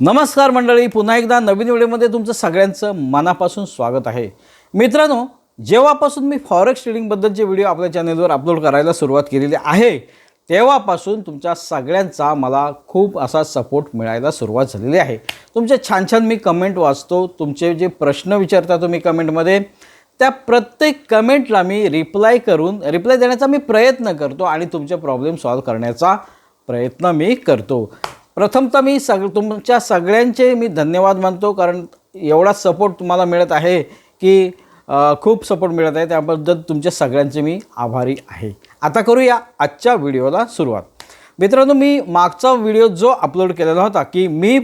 नमस्कार मंडळी पुन्हा एकदा नवीन व्हिडिओमध्ये तुमचं सगळ्यांचं मनापासून स्वागत आहे. मित्रांनो जेव्हापासून मी फॉरेक्स ट्रेडिंगबद्दलचे व्हिडिओ आपल्या चॅनलवर अपलोड करायला सुरुवात केलेली आहे तेव्हापासून तुमच्या सगळ्यांचा मला खूप असा सपोर्ट मिळायला सुरुवात झालेली आहे. तुमचे छान छान मी कमेंट वाचतो तुमचे जे प्रश्न विचारता तुम्ही कमेंटमध्ये त्या प्रत्येक कमेंटला मी रिप्लाय करून रिप्लाय देण्याचा मी प्रयत्न करतो आणि तुमचे प्रॉब्लेम सॉल्व्ह करण्याचा प्रयत्न मी करतो. प्रथमतः मी सग तुमच्या सगळ्यांचे मी धन्यवाद मानतो कारण एवढा सपोर्ट तुम्हाला मिळत आहे की खूप सपोर्ट मिळत आहे. त्याबद्दल तुमच्या सगळ्यांचे मी आभारी आहे. आता करूया आजच्या व्हिडिओला सुरुवात. मित्रांनो मी मागचा व्हिडिओ जो अपलोड केलेला होता की मी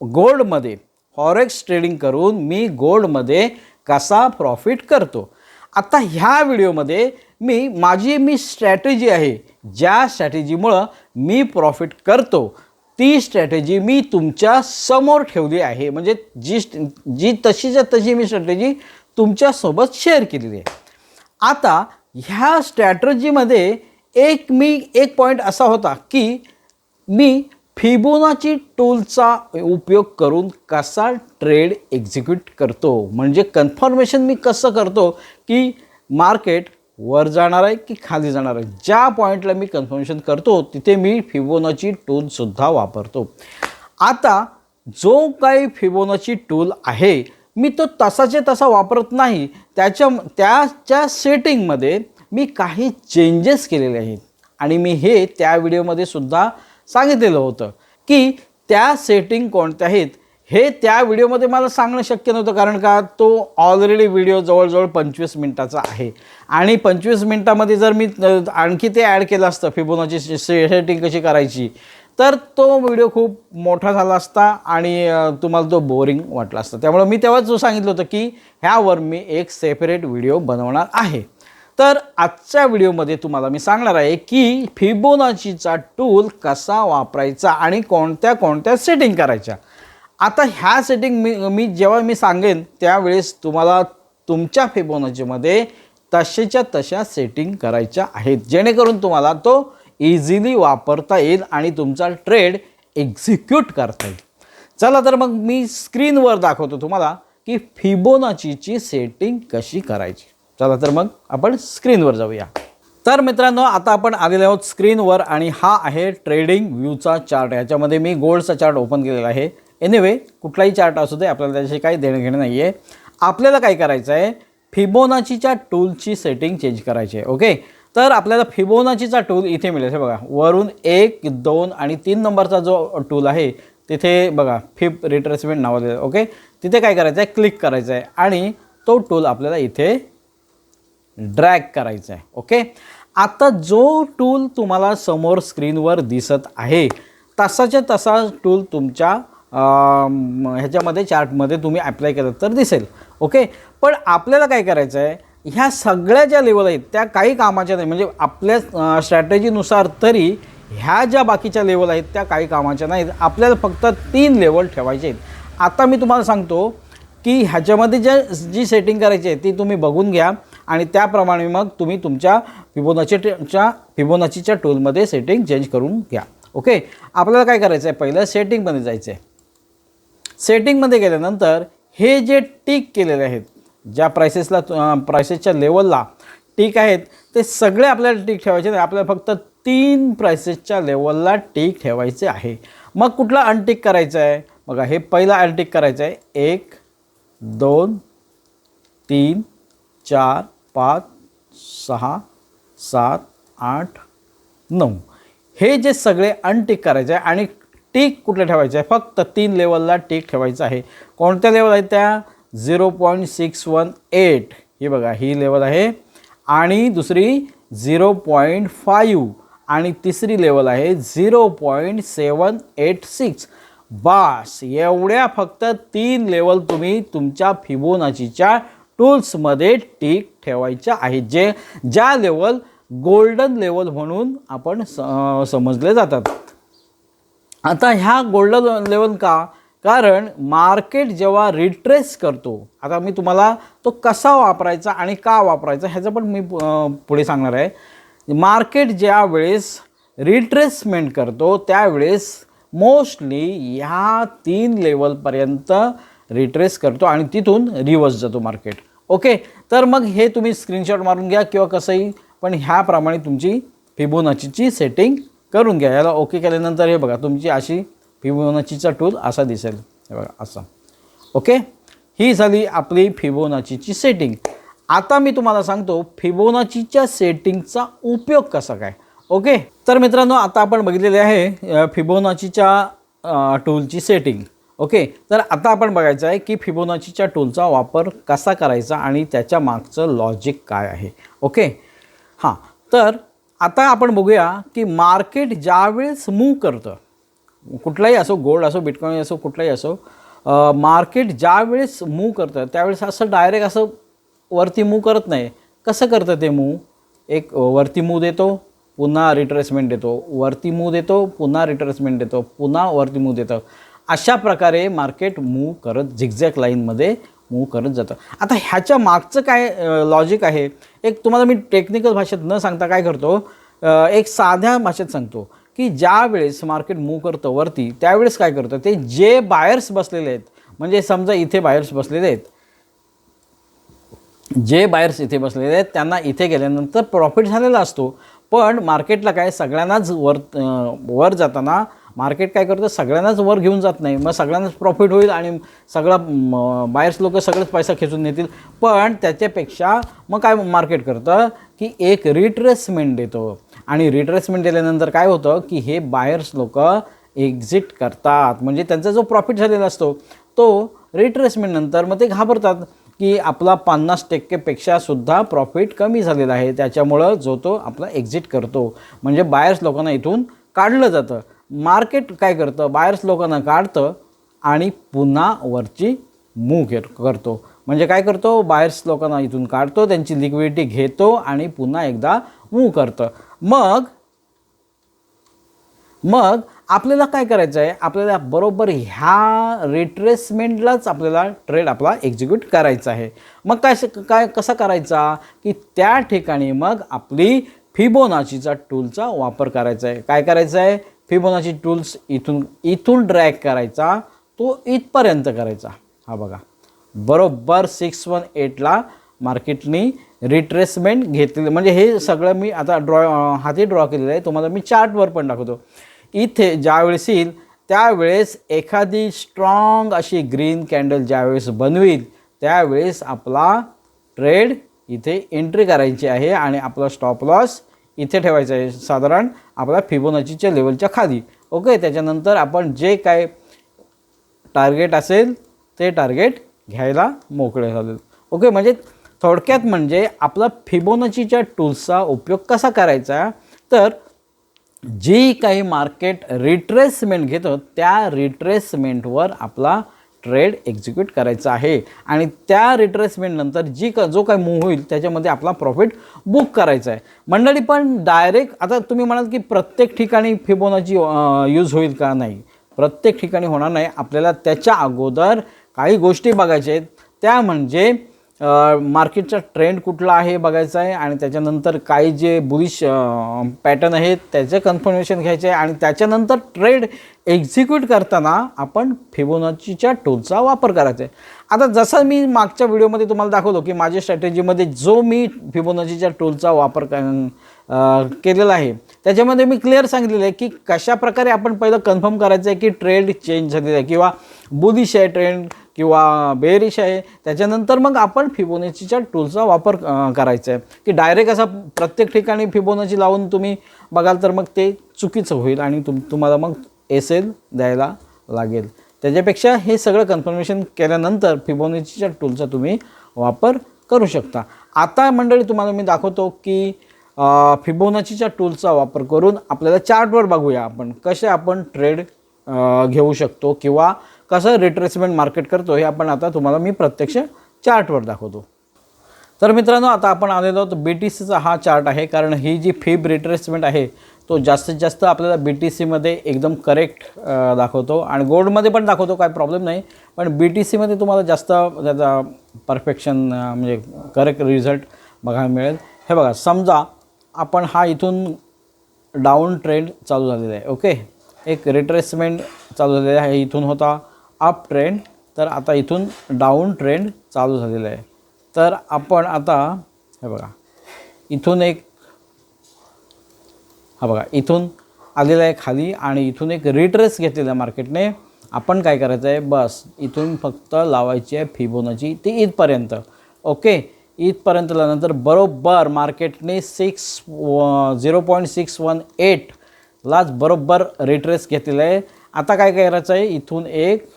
गोल्डमध्ये फॉरेक्स ट्रेडिंग करून मी गोल्डमध्ये कसा प्रॉफिट करतो? आता ह्या व्हिडिओमध्ये मी माझी मी स्ट्रॅटेजी आहे. ज्या स्ट्रॅटेजीमुळं मी प्रॉफिट करतो. ती स्ट्रॅटेजी मी तुमच्यासमोर ठेवली आहे. म्हणजे जी जी तशीच्या तशी मी स्ट्रॅटेजी तुमच्यासोबत शेअर केलेली आहे. आता ह्या स्ट्रॅटर्जीमध्ये एक मी एक पॉईंट असा होता की मी फिबोनाची टूलचा उपयोग करून कसा ट्रेड एक्झिक्यूट करतो. म्हणजे कन्फर्मेशन मी कसं करतो की मार्केट वर जाणार आहे की खाली जाणार आहे? ज्या पॉईंटला मी कन्फर्मेशन करतो तिथे मी फिबोनाची टूलसुद्धा वापरतो. आता जो काही फिबोनाची टूल आहे मी तो तसाचे तसा वापरत नाही. त्याच्या त्याच्या सेटिंगमध्ये मी काही चेंजेस केलेले आहेत. आणि मी हे त्या व्हिडिओमध्ये सुद्धा सांगितलेलं होतं की त्या सेटिंग कोणत्या आहेत? हे त्या व्हिडिओमध्ये मला सांगणं शक्य नव्हतं कारण का तो ऑलरेडी व्हिडिओ जवळजवळ पंचवीस मिनटाचा आहे. आणि पंचवीस मिनटामध्ये जर मी आणखी ते ॲड केलं असतं फिबोनाची सेटिंग कशी करायची तर तो व्हिडिओ खूप मोठा झाला असता आणि तुम्हाला तो बोरिंग वाटला असता. त्यामुळे मी तेव्हाच जो सांगितलं होतं की ह्यावर मी एक सेपरेट व्हिडिओ बनवणार आहे. तर आजच्या व्हिडिओमध्ये तुम्हाला मी सांगणार आहे की फिबोनाचीचा टूल कसा वापरायचा आणि कोणत्या कोणत्या सेटिंग करायच्या. आता ह्या सेटिंग मी मी जेव्हा मी सांगेन त्यावेळेस तुम्हाला तुमच्या फिबोनाचीमध्ये तशाच्या तशा सेटिंग करायच्या आहेत. जेणेकरून तुम्हाला तो इझिली वापरता येईल आणि तुमचा ट्रेड एक्झिक्यूट करता येईल. चला तर मग मी स्क्रीनवर दाखवतो तुम्हाला की फिबोनाचीची सेटिंग कशी करायची. चला तर मग आपण स्क्रीनवर जाऊया. तर मित्रांनो आता आपण आलेले आहोत स्क्रीनवर आणि हा आहे ट्रेडिंग व्ह्यूचा चार्ट याच्यामध्ये मी गोल्डचा चार्ट ओपन केलेला आहे. एनिवे कुठलाही चार्ट असू दे आपल्याला त्याशी काही देणं घेणं नाही आहे आपल्याला काय करायचं आहे? फिबोनाचीच्या टूलची सेटिंग चेंज करायची आहे ओके तर आपल्याला फिबोनाचीचा टूल इथे मिळेल. हे बघा वरून एक दोन आणि तीन नंबरचा जो टूल आहे तिथे बघा फिप रिट्रेसमेंट नावाचं ओके तिथे काय करायचं आहे क्लिक करायचं आहे आणि तो टूल आपल्याला इथे ड्रॅग करायचा आहे ओके आता जो टूल तुम्हाला समोर स्क्रीनवर दिसत आहे तसाच्या तसा टूल तुमच्या ह्याच्यामध्ये चार्टमध्ये तुम्ही ॲप्लाय केलं तर दिसेल. ओके पण आपल्याला काय करायचं आहे ह्या सगळ्या ज्या लेवल आहेत त्या काही कामाच्या नाही. म्हणजे आपल्या स्ट्रॅटेजीनुसार तरी ह्या ज्या बाकीच्या लेवल आहेत त्या काही कामाच्या नाहीत. आपल्याला फक्त तीन लेवल ठेवायचे आहेत. आता मी तुम्हाला सांगतो की ह्याच्यामध्ये ज्या जी सेटिंग करायची आहे ती तुम्ही बघून घ्या आणि त्याप्रमाणे मग तुम्ही तुमच्या फिबोनाचीच्या फिबोनाचीच्या टूलमध्ये सेटिंग चेंज करून घ्या. ओके आपल्याला काय करायचं आहे पहिलं सेटिंगमध्ये जायचं आहे सेटिंगमध्ये गेल्यानंतर हे जे टिक केलेले आहेत ज्या प्रायसेसला प्रायसेसच्या लेवलला टिक आहेत ते सगळे आपल्याला टिक ठेवायचे नाही आपल्याला फक्त तीन प्रायसेसच्या लेवलला टिक ठेवायचे आहे. मग कुठला अनटिक करायचं आहे? बघा हे पहिला अनटिक करायचं आहे. एक दोन तीन चार पाच सहा सात आठ नऊ. हे जे सगळे अनटिक करायचे आहे आणि टीक कुठलं ठेवायचं आहे? फक्त तीन लेवलला टीक ठेवायचं आहे. कोणत्या लेवल आहेत त्या? Zero point six one eight. ही बघा ही लेवल आहे. आणि दुसरी झिरो पॉईंट फाईव्ह. आणि तिसरी लेवल आहे zero point seven eight six. बास एवढ्या फक्त तीन लेवल तुम्ही तुमच्या फिबोनाचीच्या टूल्समध्ये टीक ठेवायच्या आहेत जे ज्या लेवल गोल्डन लेवल म्हणून आपण स समजले जातात. आता ह्या गोल्ड लेवल का? कारण मार्केट जेव्हा रिट्रेस करतो आता मी तुम्हाला तो कसा वापरायचा आणि का वापरायचा ह्याचं पण मी पुढे सांगणार आहे. मार्केट ज्या वेळेस रिट्रेसमेंट करतो त्यावेळेस मोस्टली ह्या तीन लेवलपर्यंत रिट्रेस करतो आणि तिथून रिवर्स जातो मार्केट. ओके? तर मग हे तुम्ही स्क्रीनशॉट मारून घ्या किंवा कसंही पण ह्याप्रमाणे तुमची फिबोनाचीची सेटिंग करून घ्या. याला ओके केल्यानंतर हे बघा तुमची अशी फिबोनाचीचा टूल असा दिसेल. हे बघा असा. ओके? ही झाली आपली फिबोनाचीची सेटिंग. आता मी तुम्हाला सांगतो फिबोनाचीच्या सेटिंगचा उपयोग कसा काय? ओके? तर मित्रांनो आता आपण बघितलेले आहे फिबोनाचीच्या टूलची सेटिंग. ओके? तर आता आपण बघायचं आहे की फिबोनाचीच्या टूलचा वापर कसा करायचा आणि त्याच्या मागचं लॉजिक काय आहे? ओके? हां. तर आता आपण बघूया की मार्केट ज्यावेळेस मूव करतं कुठलाही असो गोल्ड असो बिटकॉईन असो कुठलाही असो मार्केट ज्यावेळेस मूव्ह मूव करतं त्यावेळेस असं डायरेक्ट असं वरती मूव करत नाही. कसं करतं ते मूव एक वरती मूव्ह देतो पुन्हा रिट्रेसमेंट देतो. वरती मूव्ह देतो पुन्हा रिट्रेसमेंट देतो पुन्हा वरती मूव देतो. अशा प्रकारे मार्केट मूव करत झिगझॅक लाईनमध्ये मूव करत जातं. आता ह्याच्या मागचं काय लॉजिक आहे? एक तुम्हाला मी टेक्निकल भाषेत न सांगता काय करतो? एक साध्या भाषेत सांगतो की ज्या वेळेस मार्केट मूव करतं वरती त्यावेळेस काय करतं? ते जे बायर्स बसलेले आहेत म्हणजे समजा इथे बायर्स बसलेले आहेत जे बायर्स इथे बसलेले आहेत त्यांना इथे गेल्यानंतर प्रॉफिट झालेला असतो. पण मार्केटला काय सगळ्यांनाच वर वर जाताना मार्केट काय करतं सगळ्यांनाच वर घेऊन जात नाही. मग सगळ्यांनाच प्रॉफिट होईल आणि सगळं बायर्स लोक सगळेच पैसा खेचून नेतील. पण त्याच्यापेक्षा मग काय मार्केट करतं की एक रिट्रेसमेंट देतो. आणि रिट्रेसमेंट दिल्यानंतर काय होतं की हे बायर्स लोक एक्झिट करतात. म्हणजे त्यांचा जो प्रॉफिट झालेला असतो तो रिट्रेसमेंटनंतर मग ते घाबरतात की आपला पन्नास टक्केपेक्षा सुद्धा प्रॉफिट कमी झालेला आहे. त्याच्यामुळं जो तो आपला एक्झिट करतो. म्हणजे बायर्स लोकांना इथून काढलं जातं. मार्केट काय करतं? बायर्स लोकांना काढतं आणि पुन्हा वरची मूव घे करतो. म्हणजे काय करतो? बायर्स लोकांना इथून काढतो त्यांची लिक्विडिटी घेतो आणि पुन्हा एकदा मूव करतं. मग मग आपल्याला काय करायचं आहे आपल्याला बरोबर ह्या रिट्रेसमेंटलाच आपल्याला ट्रेड आपला एक्झिक्यूट करायचा आहे. मग काय काय कसा करायचा? की त्या ठिकाणी मग आपली फिबोनाचीचा टूलचा वापर करायचा आहे. काय करायचं आहे फिबोनाची टूल्स इथून इथून ड्रॅग करायचा तो इथपर्यंत करायचा. हा बघा. बरोबर सिक्स वन एटला मार्केटनी रिट्रेसमेंट घेतलेलं म्हणजे हे सगळं मी आता ड्रॉ हाती ड्रॉ केलेलं आहे. तुम्हाला मी चार्टवर पण दाखवतो. इथे ज्यावेळेस येईल त्यावेळेस एखादी स्ट्रॉंग अशी ग्रीन कॅन्डल ज्यावेळेस बनवील त्यावेळेस आपला ट्रेड इथे एंट्री करायची आहे आणि आपला स्टॉप लॉस इथे ठेवायचं आहे साधारण आपल्या फिबोनाचीच्या लेवलच्या खाली. ओके त्याच्यानंतर आपण जे काय टार्गेट असेल ते टार्गेट घ्यायला मोकळे झाले ओके म्हणजे थोडक्यात म्हणजे आपला फिबोनाचीच्या टूल्सचा उपयोग कसा करायचा? तर जी काही मार्केट रिट्रेसमेंट घेतो त्या रिट्रेसमेंटवर आपला ट्रेड एक्झिक्यूट करायचा आहे. आणि त्या रिट्रेसमेंटनंतर जी का जो काही मूव्ह होईल त्याच्यामध्ये आपला प्रॉफिट बुक करायचा आहे. मंडळी पण डायरेक्ट आता तुम्ही म्हणाल की प्रत्येक ठिकाणी फिबोनाची यूज होईल का नाही? प्रत्येक ठिकाणी होणार नाही. आपल्याला त्याच्या अगोदर काही गोष्टी बघायच्या आहेत. त्या म्हणजे मार्केटचा ट्रेंड कुठला आहे बघायचा आहे आणि त्याच्यानंतर काही जे बुलिश पॅटर्न आहेत त्याचे कन्फर्मेशन घ्यायचे आहे आणि त्याच्यानंतर ट्रेड एक्झिक्यूट करताना आपण फिबोनाचीच्या टूलचा वापर करायचा आहे. आता जसं मी मागच्या व्हिडिओमध्ये तुम्हाला दाखवलो की माझ्या स्ट्रॅटेजीमध्ये जो मी फिबोनाचीच्या टूलचा वापर क केलेला आहे त्याच्यामध्ये मी क्लिअर सांगितलेलं आहे की कशा प्रकारे आपण पहिलं कन्फर्म करायचं आहे की ट्रेंड चेंज झालेला आहे किंवा बुलिश आहे ट्रेंड किंवा बेरिश आहे त्याच्यानंतर मग आपण फिबोनाचीच्या टूलचा वापर करायचा आहे की डायरेक्ट असा प्रत्येक ठिकाणी फिबोनाची लावून तुम्ही बघाल तर मग ते चुकीचं होईल आणि तुम तुम्हाला मग एस एल द्यायला लागेल. त्याच्यापेक्षा हे सगळं कन्फर्मेशन केल्यानंतर फिबोनाचीच्या टूलचा तुम्ही वापर करू शकता. आता मंडळी तुम्हाला मी दाखवतो की फिबोनाचीच्या टूलचा वापर करून आपल्याला चार्टवर बघूया आपण कसे आपण ट्रेड घेऊ शकतो किंवा कसं रिट्रेसमेंट मार्केट करतो हे आपण आता तुम्हाला मी प्रत्यक्ष चार्टवर दाखवतो. तर मित्रांनो आता आपण आलेलो आहोत बी टी सीचा हा चार्ट आहे कारण ही जी फिब रिट्रेसमेंट आहे तो जास्तीत जास्त आपल्याला बी टी सीमध्ये एकदम करेक्ट दाखवतो. आणि गोल्डमध्ये पण दाखवतो काय प्रॉब्लेम नाही. पण बी टी सीमध्ये तुम्हाला जास्त त्याचा परफेक्शन म्हणजे करेक्ट रिझल्ट बघायला मिळेल. हे बघा समजा आपण हा इथून डाऊन ट्रेंड चालू झालेला आहे ओके एक रिट्रेसमेंट चालू झालेलं आहे इथून होता. अप ट्रेंड तर आता इथून डाऊन ट्रेंड चालू झालेलं आहे. तर आपण आता हे बघा इथून एक हा बघा इथून आलेला आहे खाली आणि इथून एक रिट्रेस घेतलेला आहे मार्केटने आपण काय करायचं आहे? बस इथून फक्त लावायची आहे फिबोनाची ती इथपर्यंत. ओके इथपर्यंत लावल्यानंतर बरोबर मार्केटने six zero point six one एटलाच बरोबर रिट्रेस घेतलेला आहे. आता काय करायचं आहे? इथून एक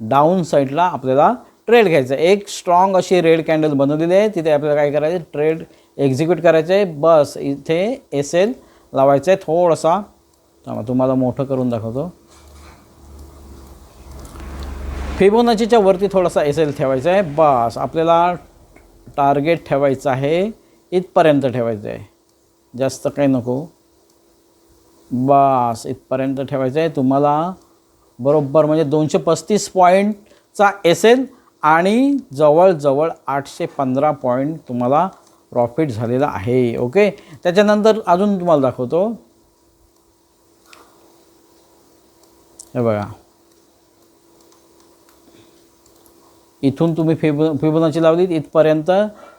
डाऊन साईडला आपल्याला ट्रेड घ्यायचं आहे. एक स्ट्रॉंग अशी रेड कॅन्डल बनवलेली आहे. तिथे आपल्याला काय करायचं आहे ट्रेड एक्झिक्यूट करायचं आहे बस इथे एस एल लावायचं आहे थोडासा. थांबा तुम्हाला मोठं करून दाखवतो. फिबोनाचीच्या वरती थोडासा एस एल ठेवायचा आहे. बस आपल्याला टार्गेट ठेवायचं आहे. इथपर्यंत ठेवायचं आहे. जास्त काही नको. बस इथपर्यंत ठेवायचं आहे. तुम्हाला बरोबर म्हणजे दोनशे पस्तीस पॉईंटचा एस एल आणि जवळजवळ आठशे पंधरा पॉईंट तुम्हाला प्रॉफिट झालेला आहे ओके? त्याच्यानंतर अजून तुम्हाला दाखवतो. हे बघा. इथून तुम्ही फिब फिबोनाची लावलीत इथपर्यंत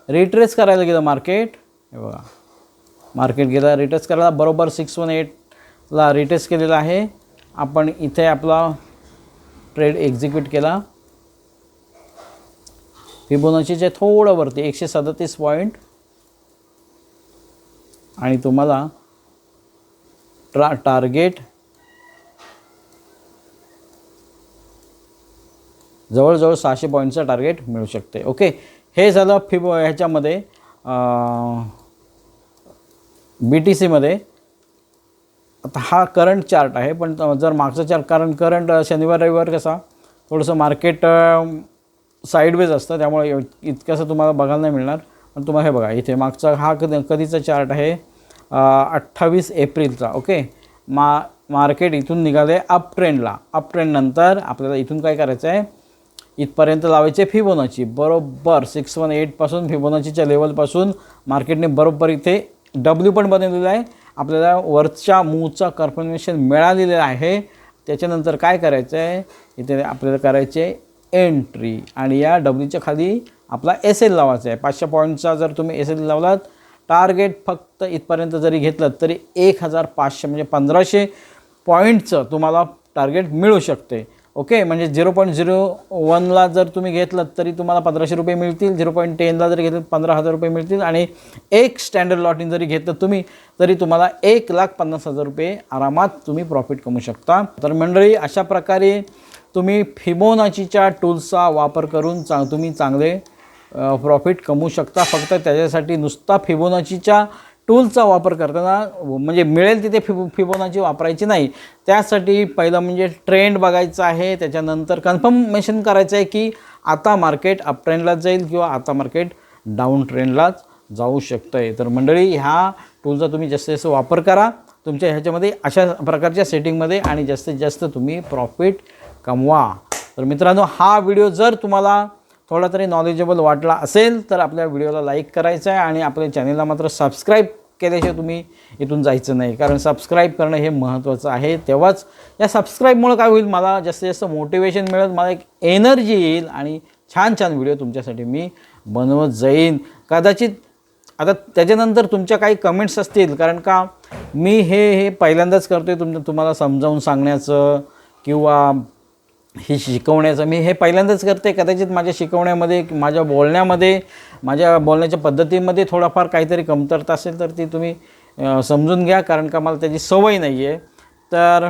रिट्रेस करायला गेलं मार्केट. हे बघा. मार्केट गेला रिट्रेस करायला बरोबर सिक्स वन एटला रिट्रेस केलेला आहे. आपण इथे आपला ट्रेड एक्झिक्यूट केला. फिबोनाचीचे थोडं वरती एकशे सदतीस पॉईंट आणि तुम्हाला ट्रा टार्गेट जवळजवळ सहाशे पॉईंटचं टार्गेट मिळू शकते. ओके हे झालं फिबो ह्याच्यामध्ये बी टी सीमध्ये आता हा करंट चार्ट आहे पण जर मागचा चार्ट कारण करंट शनिवार रविवार कसा थोडंसं मार्केट साईडवेज असतं त्यामुळे इतकंसं तुम्हाला बघायला नाही मिळणार. पण तुम्हाला हे बघा इथे मागचा हा कधी कधीचा चार्ट आहे? अठ्ठावीस एप्रिलचा ओके? मा मार्केट इथून निघाले अप ट्रेंडला अप ट्रेंडनंतर आपल्याला इथून काय करायचं आहे इथपर्यंत लावायचे फिबोनाची. बरोबर सिक्स वन एटपासून फिबोनाचीच्या लेवलपासून मार्केटने बरोबर इथे डब्ल्यू पण बनवलेलं आहे. आपल्याला वरच्या मूचा कन्फर्मेशन मिळालेलं आहे. त्याच्यानंतर काय करायचं आहे इथे आपल्याला करायचे एंट्री आणि या डब्ल्यूच्या खाली आपला एस एल लावायचा आहे पाचशे पॉईंटचा जर तुम्ही एस एल लावलात टार्गेट फक्त इथपर्यंत जरी घेतलं तरी एक हजार पाचशे म्हणजे पंधराशे पॉईंटचं तुम्हाला टार्गेट मिळू शकते. ओके म्हणजे झिरो पॉईंट झिरो वनला जर तुम्ही घेतलं तरी तुम्हाला पंधराशे रुपये मिळतील. झिरो पॉईंट टेनला जरी घेतलं पंधरा हजार रुपये मिळतील. आणि एक स्टँडर्ड लॉटिंग जरी घेतलं तुम्ही तरी तुम्हाला एक लाख पन्नास हजार रुपये आरामात तुम्ही प्रॉफिट कमवू शकता. तर मंडळी अशा प्रकारे तुम्ही फिबोनाचीच्या टूल्सचा वापर करून चा तुम्ही चांगले प्रॉफिट कमवू शकता. फक्त त्याच्यासाठी नुसता फिबोनाचीच्या टूलचा वापर करताना म्हणजे मिळेल तिथे फिबो फिबोनाची वापरायची नाही. त्यासाठी पहिलं म्हणजे ट्रेंड बघायचा आहे त्याच्यानंतर कन्फर्मेशन करायचं आहे की आता मार्केट अप ट्रेंडलाच जाईल किंवा आता मार्केट डाऊन ट्रेंडलाच जाऊ शकतं आहे तर मंडळी ह्या टूलचा तुम्ही जास्तीत जास्त वापर करा. तुमच्या ह्याच्यामध्ये अशा प्रकारच्या सेटिंगमध्ये आणि जास्तीत जास्त तुम्ही प्रॉफिट कमवा. तर मित्रांनो हा व्हिडिओ जर तुम्हाला थोडा तरी नॉलेजेबल वाटला असेल तर आपल्या व्हिडिओला लाईक करायचा आहे आणि आपल्या चॅनेलला मात्र सबस्क्राईब केल्याशिवाय तुम्ही इथून जायचं नाही. कारण सबस्क्राईब करणं हे महत्त्वाचं आहे. तेव्हाच या सबस्क्राईबमुळं काय होईल मला जास्तीत जास्त मोटिवेशन मिळेल मला एक एनर्जी येईल आणि छान छान व्हिडिओ तुमच्यासाठी मी बनवत जाईन. कदाचित आता त्याच्यानंतर तुमच्या काही कमेंट्स असतील कारण का मी हे हे पहिल्यांदाच करतो आहे तुम तुम्हाला समजावून सांगण्याचं किंवा हे शिकवण्याचं मी हे पहिल्यांदाच करते. कदाचित माझ्या शिकवण्यामध्ये माझ्या बोलण्यामध्ये माझ्या बोलण्याच्या पद्धतीमध्ये थोडाफार काहीतरी कमतरता असेल तर ती तुम्ही समजून घ्या कारण का मला त्याची सवय नाही आहे तर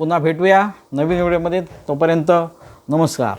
पुन्हा भेटूया नवीन व्हिडिओमध्ये. तोपर्यंत नमस्कार.